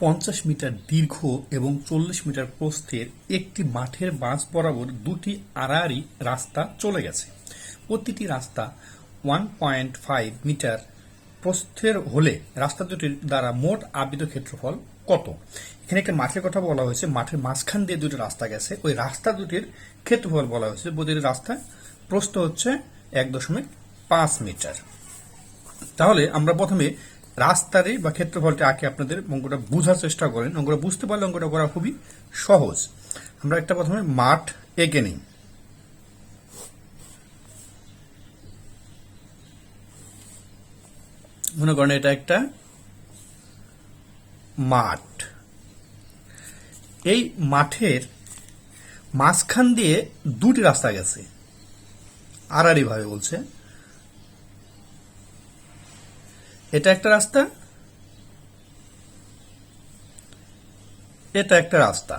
পঞ্চাশ মিটার দীর্ঘ এবং চল্লিশ মিটার প্রস্থের একটি মাঠের বাঁশ বরাবর দুটি আড়াআড়ি রাস্তা চলে গেছে। প্রতিটি রাস্তা ওয়ান পয়েন্ট ফাইভ মিটার প্রস্থের হলে রাস্তা দুটির দ্বারা মোট আবৃত ক্ষেত্রফল কত? এখানে একটা মাঠের কথা বলা হয়েছে, মাঠের মাঝখান দিয়ে দুটি রাস্তা গেছে। ওই রাস্তা দুটির ক্ষেত্রফল বলা হয়েছে, প্রতিটি রাস্তা প্রস্থ হচ্ছে এক দশমিক পাঁচ মিটার। তাহলে আমরা প্রথমে রাস্তারে বা ক্ষেত্রফলটা আঁকে আপনাদের অঙ্কটা বোঝার চেষ্টা করেন। অঙ্কটা বুঝতে পারলে অঙ্কটা করা খুবই সহজ। আমরা একটা প্রথমে মাঠ এঁকে নিই। মনে করেন এটা একটা মাঠ। এই মাঠের মাঝখান দিয়ে দুটি রাস্তা গেছে। আড়াআড়ি ভাবে বলছে। এটা একটা রাস্তা, এটা একটা রাস্তা।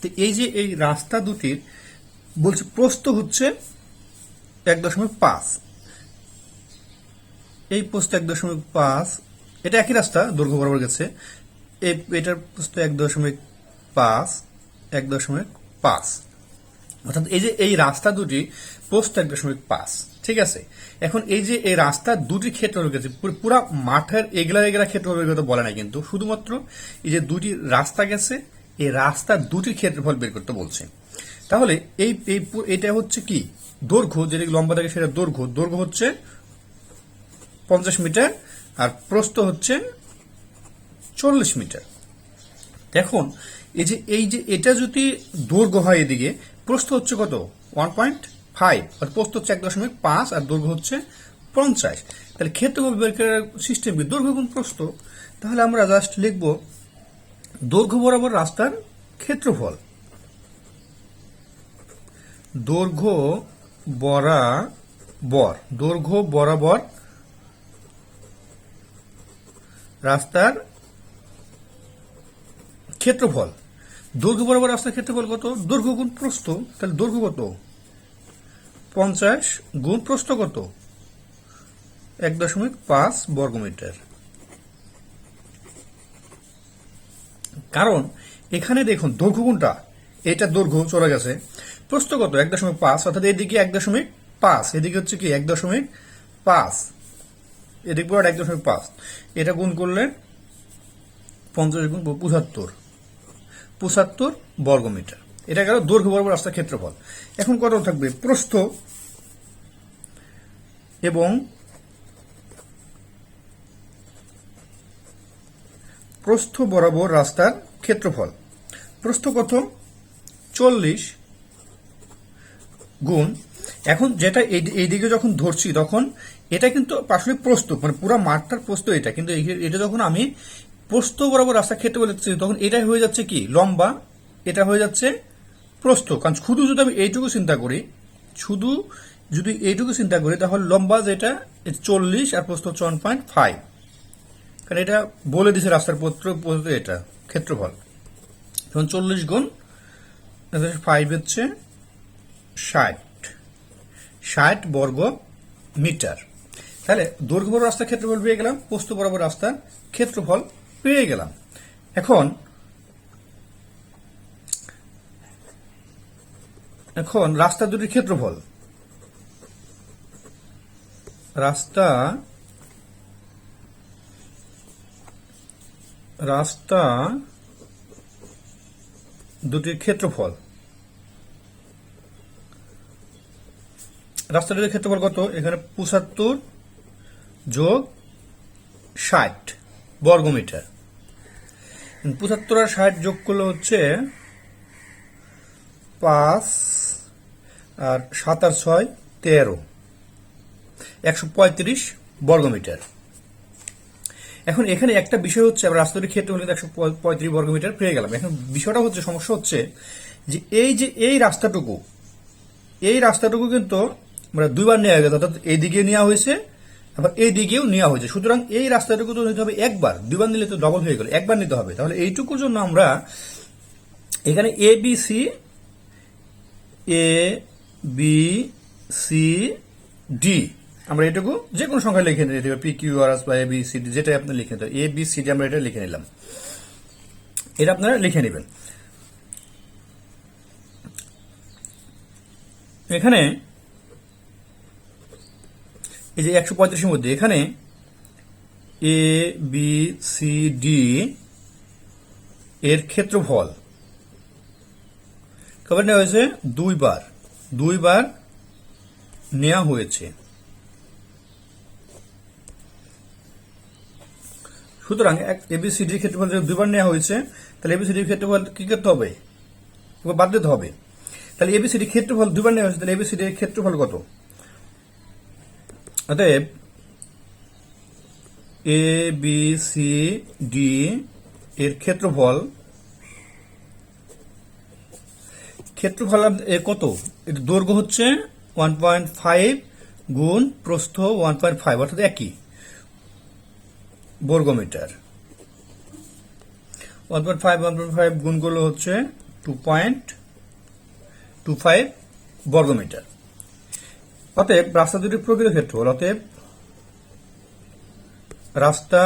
তো এই যে এই রাস্তা দুটির বলছে প্রস্ত হচ্ছে এক দশমিক পাঁচ। এই প্রস্থ এক দশমিক পাঁচ, এটা একই রাস্তা, দৈর্ঘ্য বরাবর গেছে। এটার প্রস্থ এক দশমিক পাঁচ, এক দশমিক পাঁচ। অর্থাৎ এই যে এই রাস্তা দুটি প্রস্থ এক দশমিক পাঁচ, ঠিক আছে? এখন এই যে এই রাস্তা দুটি ক্ষেত্র গেছে পুরো মাঠের এগলা এগলা ক্ষেত্র তো বলে না কিন্তু, শুধুমাত্র এই যে দুটি রাস্তা গেছে, এই রাস্তা দুটির ক্ষেত্রফল বের করতে বলছে। তাহলে এই এই এটা হচ্ছে কি? দৈর্ঘ্য, যেটা লম্বা থাকে সেটা দৈর্ঘ্য। দৈর্ঘ্য হচ্ছে পঞ্চাশ মিটার আর প্রস্থ হচ্ছে চল্লিশ মিটার। এখন এই যে এই যে এটা যদি দৈর্ঘ্য হয় এদিকে প্রস্থ হচ্ছে কত? ওয়ান পয়েন্ট ফাইভ আর প্রস্থ হচ্ছে এক দশমিক পাঁচ আর দৈর্ঘ্য হচ্ছে পঞ্চাশ। তাহলে ক্ষেত্রফল বের করার সিস্টেম কি দৈর্ঘ্য এবং প্রস্থ, তাহলে আমরা জাস্ট লিখব দৈর্ঘ্য বরাবর রাস্তার ক্ষেত্রফল। দৈর্ঘ্য বরাবর দৈর্ঘ্য বরাবর রাস্তার ক্ষেত্রফল। দৈর্ঘ্য বরাবর রাস্তার ক্ষেত্রফল কত? দৈর্ঘ্য গুণ প্রস্থ, তাহলে দৈর্ঘ্য কত? পঞ্চাশ গুণ প্রস্থ কত? এক দশমিক পাঁচ বর্গমিটার। কারণ এখানে দেখুন, দৈর্ঘ্য গুণটা এটা দৈর্ঘ্য চলে গেছে। প্রস্থ কত? এক দশমিক পাঁচ, অর্থাৎ এদিকে এক দশমিক পাঁচ, এদিকে হচ্ছে কি? এক দশমিক পাঁচ। এদিক বরাবর এক দশমিক পাঁচ। এটা গুণ করলে পঞ্চাশ গুণ পঁচাত্তর। পঁচাত্তর বর্গমিটার। এটা গেল দৈর্ঘ্য বরাবর রাস্তার ক্ষেত্রফল। এখন কত থাকবে? প্রস্থ এবং প্রস্থ বরাবর রাস্তার ক্ষেত্রফল। প্রস্থ কত? চল্লিশ গুণ। এখন যেটা এই- এইদিকে যখন ধরছি তখন এটা কিন্তু আসলে প্রস্থ মানে পুরো মাঠটার প্রস্থ এটা। কিন্তু এটা যখন আমি প্রস্থ বরাবর রাস্তা ক্ষেত্রে বলেছি তখন এটাই হয়ে যাচ্ছে কি? লম্বা, এটা হয়ে যাচ্ছে প্রস্থ। কারণ শুধু যদি আমি এইটুকু চিন্তা করি, শুধু যদি এইটুকু চিন্তা করি, তাহলে লম্বা যেটা চল্লিশ আর প্রস্থ হচ্ছে ওয়ান পয়েন্ট ফাইভ কারণ এটা বলে দিছে রাস্তার পত্র এটা, ক্ষেত্রফল। এখন চল্লিশ গুণ ফাইভ হচ্ছে ষাট। ষাট বর্গ মিটার। তাহলে দৈর্ঘ্য বরাবর রাস্তার ক্ষেত্রফল পেয়ে গেলাম প্রস্থ বরাবর রাস্তার ক্ষেত্রফল। পেয়ে গেলাম। এখন এখন রাস্তা দুটির ক্ষেত্রফল। রাস্তা রাস্তা দুটির ক্ষেত্রফল। রাস্তা দুটির ক্ষেত্রফল কত? এখানে পঁচাত্তর যোগ ষাট বর্গমিটার। পঁচাত্তর আর ষাট যোগ করলে হচ্ছে পাঁচ আর সাত আর ছয়, তেরো। একশো পঁয়ত্রিশ বর্গমিটার। এখন এখানে একটা বিষয় হচ্ছে, আমরা রাস্তাটির ক্ষেত্রে হলে একশো পঁয়ত্রিশ বর্গমিটার পেয়ে গেলাম। এখন বিষয়টা হচ্ছে, সমস্যা হচ্ছে যে এই যে এই রাস্তাটুকু এই রাস্তাটুকু কিন্তু আমরা দুইবার নেওয়া গেছে, অর্থাৎ এই দিকে নেওয়া হয়েছে আবার এই দিকেও নেওয়া হয়েছে। সুতরাং এই রাস্তাটুকু তো নিতে হবে একবার। দুইবার নিলে তো ডবল হয়ে গেল। একবার নিতে হবে। তাহলে এইটুকুর জন্য আমরা এখানে A B C A B C D আমরা এটুকু যে কোনো সংখ্যা লিখে নিতে পি কিউ আর এস বা এ বি সি ডি যেটা আপনি লিখে নিতে এ বি সি ডি আমরা এটা লিখে নিলাম। এটা আপনারা লিখে নেবেন। এখানে এই যে একশো পঁয়ত্রিশের মধ্যে এখানে এ বি সি ডি এর ক্ষেত্রফল। কবার নেওয়া হয়েছে দুইবার। দুইবার নেওয়া হয়েছে। সুতরাং এবিসিডির ক্ষেত্রফল দুইবার নেওয়া হয়েছে, তাহলে এবিসিডির ক্ষেত্রফল কি করতে হবে? বাদ দিতে হবে। তাহলে এবিসিডি ক্ষেত্রফল দুইবার নেওয়া হয়েছে, তাহলে এবিসিডির ক্ষেত্রফল কত? অতএব এ বি সি ডি এর ক্ষেত্রফল ক্ষেত্রফল কত? এর দৈর্ঘ্য হচ্ছে ওয়ান পয়েন্ট ফাইভ গুণ প্রস্থ ওয়ান পয়েন্ট ফাইভ অর্থাৎ একই বর্গমিটার। One point five one point five গুণগুলো হচ্ছে টু পয়েন্ট টু ফাইভ বর্গমিটার। অতএব রাস্তা দুটির প্রকৃত ক্ষেত্রফল অতএব রাস্তা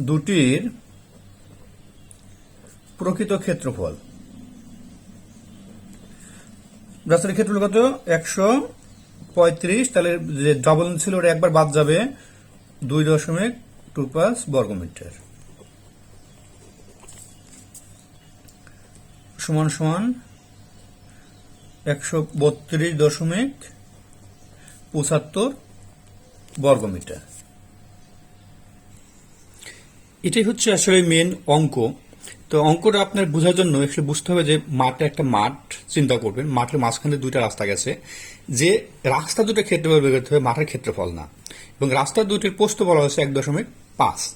দুটির প্রকৃত ক্ষেত্রফল। রাস্তার ক্ষেত্রফল কত? একশো পঁয়ত্রিশ। তাহলে যে ডবল ছিল, ওটা একবার বাদ যাবে দুই দশমিক টু পাঁচ বর্গমিটার। সমান সমান একশো বত্রিশ দশমিক পঁচাত্তর বর্গমিটার। এটাই হচ্ছে আসলে মেন অঙ্ক। তো অঙ্কটা আপনার বোঝার জন্য আসলে বুঝতে হবে যে মাঠে একটা মাঠ, চিন্তা করবেন, মাঠের মাঝখানে দুইটা রাস্তা গেছে। যে রাস্তা দুটো ক্ষেত্রফল বের করতে হবে, মাঠের ক্ষেত্রফল না। এবং রাস্তা দুটির পোস্ত বলা হয়েছে এক দশমিক পাঁচ।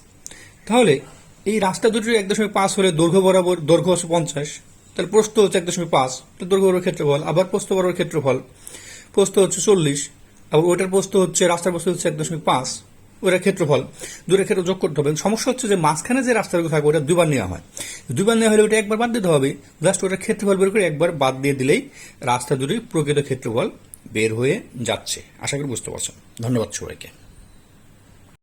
তাহলে এই রাস্তা দুটির এক দশমিক পাঁচ হলে দৈর্ঘ্য বরাবর, দৈর্ঘ্য হচ্ছে পঞ্চাশ। তাহলে প্রস্থ হচ্ছে এক দশমিক পাঁচ। দৈর্ঘ্য বরাবর ক্ষেত্রফল, আবার প্রস্থ বরাবর ক্ষেত্রফল। প্রস্থ হচ্ছে চল্লিশ, আবার ওইটার প্রস্থ হচ্ছে, রাস্তার প্রস্থ হচ্ছে এক দশমিক পাঁচ। ওটার ক্ষেত্রফল দূরের ক্ষেত্র যোগ করতে হবে। সমস্যা হচ্ছে যে মাঝখানে যে রাস্তাগুলো থাকবে ওটা দুবার নেওয়া হয়। দুবার নেওয়া হলে ওটা একবার বাদ দিতে হবে। জাস্ট ওটার ক্ষেত্রফল বের করে একবার বাদ দিয়ে দিলেই রাস্তা দুটির প্রকৃত ক্ষেত্রফল বের হয়ে যাচ্ছে। আশা করি বুঝতে পারছেন। ধন্যবাদ সবাইকে।